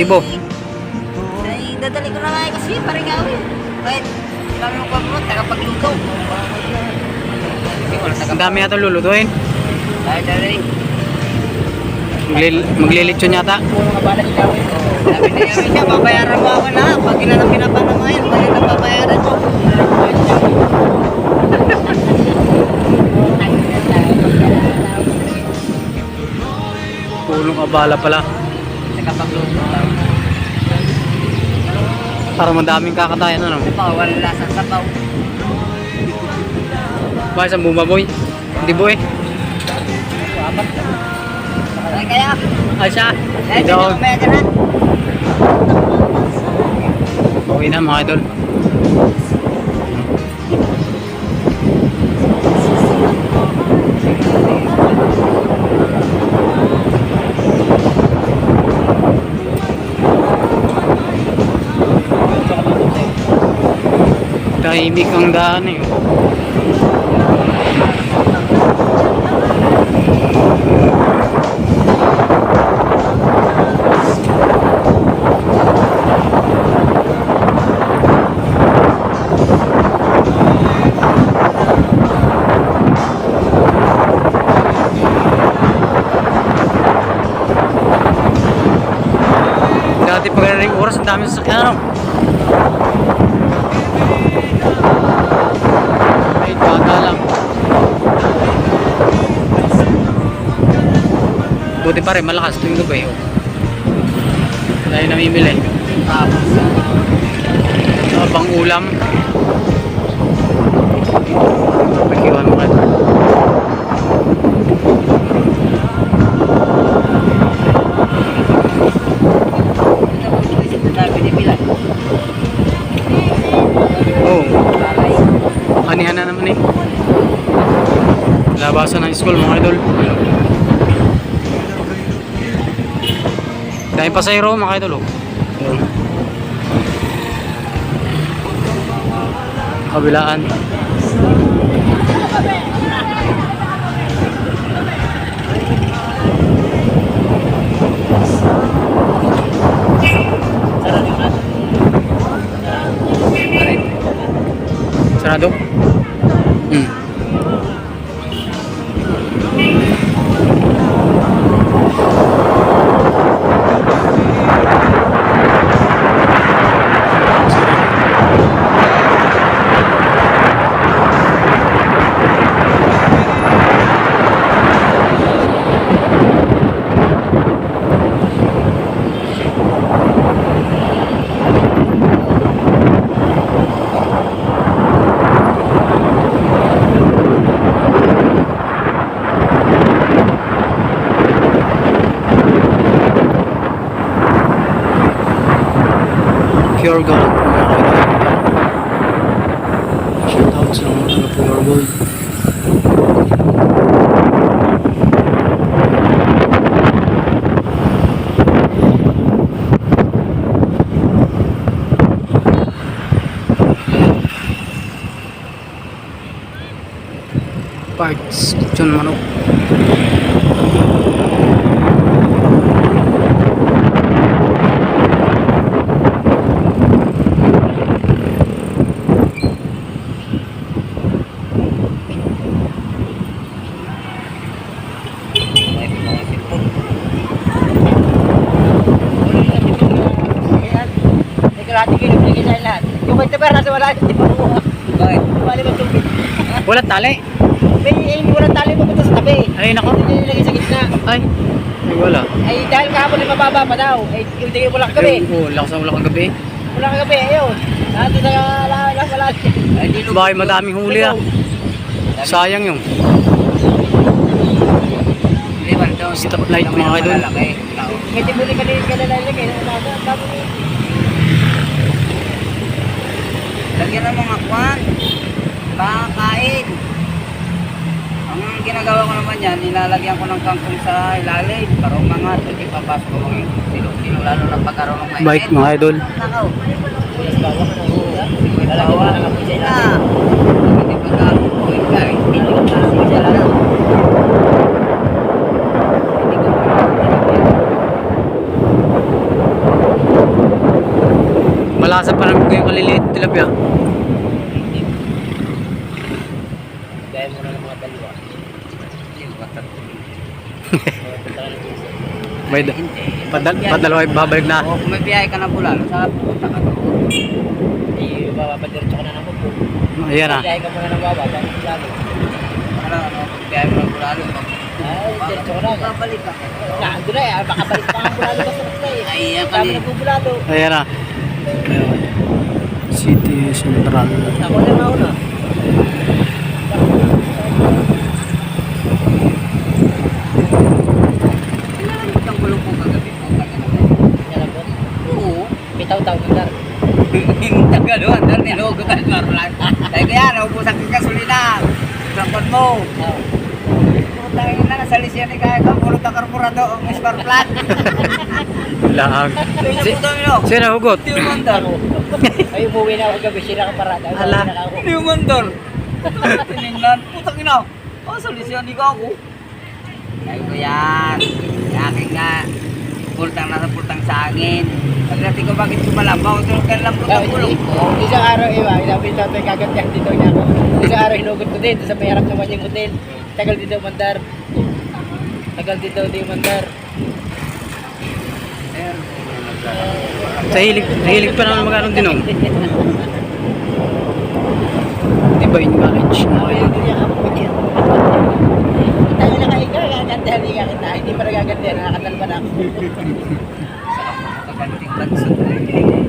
Dibo. Ay, dadali ko na nga eh, kasi parang gawin. Kahit kami mo pagpunta, tagapagluto. Kasi wala Ang dami yata lulutuin. Dahil dali. Maglil maglilitsyon yata. Puno nga bala gawin. Sabi na yamin niya, babayaran mo ako na. Pag ginanap pinapa na ngayon, pag ito babayaran mo. Pulong abala pala. Tagapagluto lang. Para madaming kakatayan ano. Bawal lasa sa baw. Bakit sa bumaboy? Hindi boy. Apat. Ay, kaya. Ay siya. Ay, na. Okay na mga idol. Tahimik ang daan eh. Dati pag oras, ang dami sa sakyan ano. Buti pa rin, malakas gabi. Oh. Dahil namimili. Tapos. Abang ulam. Pagkiwan mo kayo. Oh, anihan na naman eh. Labasan ng school mga idol. Dahil pasayro mga idol oh. Kabilaan. Sarado? Parts, John Manok. Kalahati kilo, bigay sa lahat. Yung kwenta pera nasa wala, hindi pa kuha. Bakit? Bali ba tubig? Wala tali. May eh, hindi walang tali pupunta sa tabi. Ay, nako. Hindi nilagay sa gitna. Ay, ay wala. Ay dahil kahapon ay mababa pa daw. Ay hindi wala Ay, kagabi. oh, lakas ang lakas gabi. Wala kagabi, ayun. Dati na wala wala. Ay di Bakit madaming huli ah. Sayang yung Liban daw. Stoplight, mga idol. May tibuli ka din kailan lalagay. Ang dami. Lagyan ng mga kwan. Pakain. Ang ginagawa ko naman yan, nilalagyan ko ng kangkong sa ilalim. Para mga hindi papasok ko yung silo-silo lalo ng pagkaroon ng bike mga idol. Nakaw. Dalawa na lang po sila. Hindi pagkakuhin ka. Hindi ko kasi sila na. Hindi ko tilapia. Gaya mo na ng mga dalawa. May da- padal padalawa ay babalik na. O kung may biyahe ka na bulalo, sa pupunta ka doon. Hindi, bababadiretso ka na ng buko. Ayan na. Dahil ka muna ng baba, dahil ka lalo. Ano, ano, kung biyahe mo ng bulalo, Ay, diretso ka na. babalik ka. Na, na eh. Baka balik pa ang bulalo ka sa nakla eh. Ay, yan ka. Ayan na. City Central. Ako na nauna. Kailangan mo gulong po kagabi po. Yan ang boss. Oo. Bitaw-taw ng dar. Yung tagaluan, dahil nilogo tayo marlan. Dahil kaya, naubusan ka gasolina. Sangkot mo. Oo. Putangin na, nasa lisyan ni kaya ka, puro takarburado ang spark plug. Laag. Si, sino hugot? Hindi mo mandar. Ay, umuwi na ako gabi. Sila ka parada. Ay, Ala. umuwi na ako. Hindi mo mandar. Tinignan. Putangin na. Oh, sa lisyan ni ka ako. Sabi ko yan. Yakin nga. Pultang nasa pultang sa angin. Pagdating ko bakit ko malambaw, tulog ka lang putang gulong. hindi. Isang araw, iba, ilabi sa tayo kagantihan dito niya ako. Isang araw, hinugot ko din. Sa may harap naman yung hotel. Tagal dito, mandar. Tagal dito, di mandar. Sa hilig, sa hilig pa naman mag-anong dinom. Diba yung college? Ako yung ganyan ako. Tayo na kayo ka, gagantihan niya kita. Hindi pa nagagantihan, nakakatalpa na ako. Kaganting banso.